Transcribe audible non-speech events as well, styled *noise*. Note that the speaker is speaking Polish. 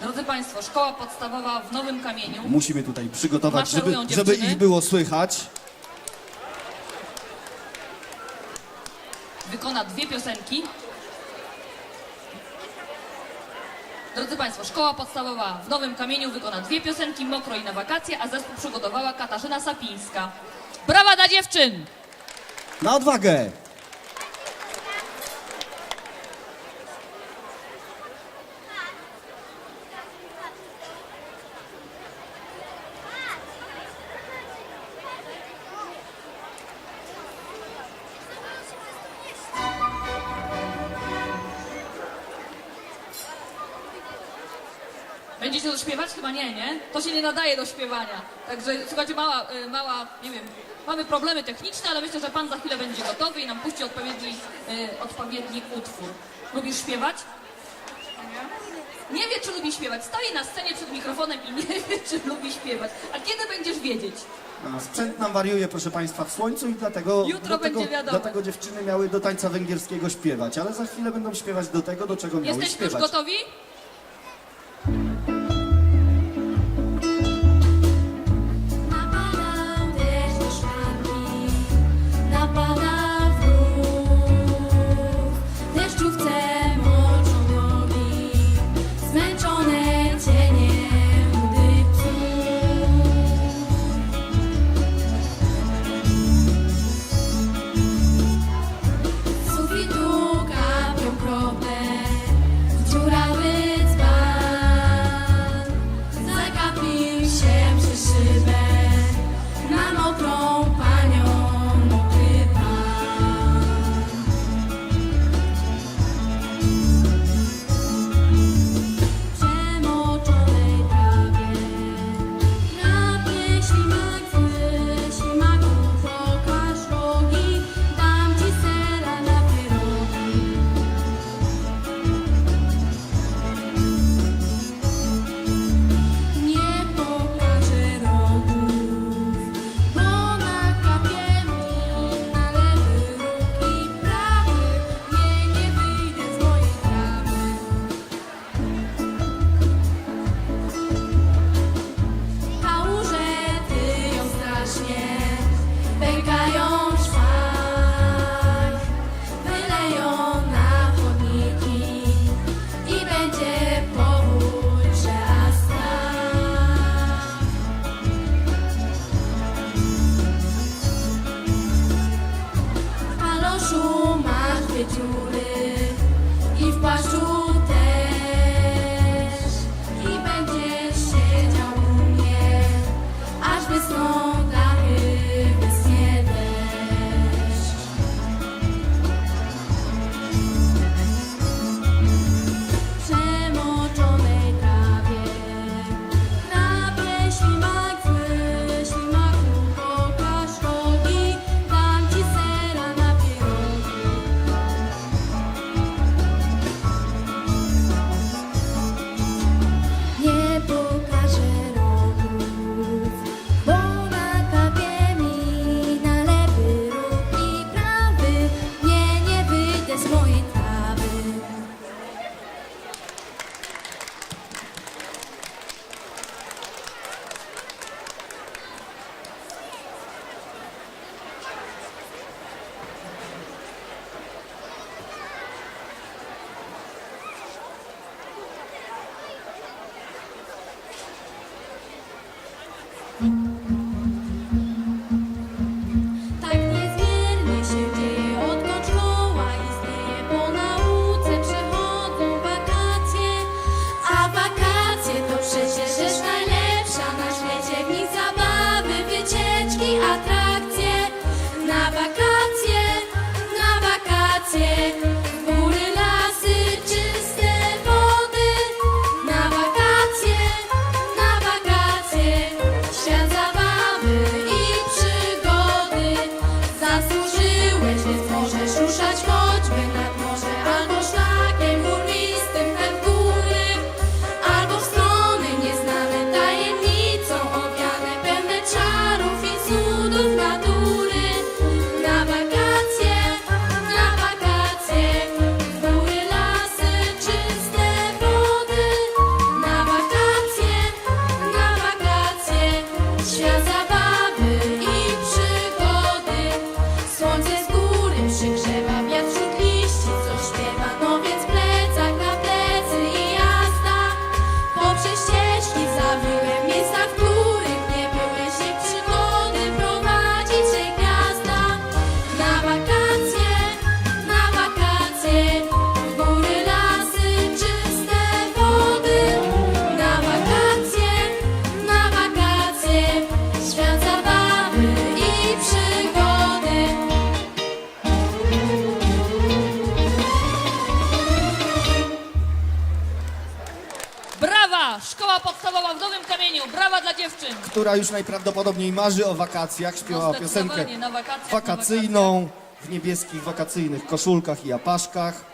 Drodzy Państwo, szkoła podstawowa w Nowym Kamieniu. Musimy tutaj przygotować, żeby, Maszerują żeby dziewczyny. ich było słychać. wykona dwie piosenki. Drodzy Państwo, szkoła podstawowa w Nowym Kamieniu wykona dwie piosenki, Mokro i na wakacje, a zespół przygotowała Katarzyna Sapińska. Brawa dla dziewczyn! Na odwagę! Będziecie to śpiewać? Chyba nie, nie? To się nie nadaje do śpiewania. Także słuchajcie, mała, y, mała, nie wiem, mamy problemy techniczne, ale myślę, że Pan za chwilę będzie gotowy i nam puści odpowiedni, y, odpowiedni utwór. Lubisz śpiewać? Nie wie, czy lubi śpiewać. Stoi na scenie przed mikrofonem i *laughs* nie wie, czy lubi śpiewać. A kiedy będziesz wiedzieć? A Sprzęt nam wariuje, proszę Państwa, w słońcu i dlatego, Jutro dlatego, będzie wiadomo. dlatego dziewczyny miały do tańca węgierskiego śpiewać, ale za chwilę będą śpiewać do tego, do czego miały Jesteśmy już śpiewać. gotowi? Szkoła podstawowa w Nowym Kamieniu. Brawa dla dziewczyn. która już najprawdopodobniej marzy o wakacjach, śpiewała piosenkę zdecydowanie, na wakacjach, na wakacyjną w niebieskich wakacyjnych koszulkach i apaszkach.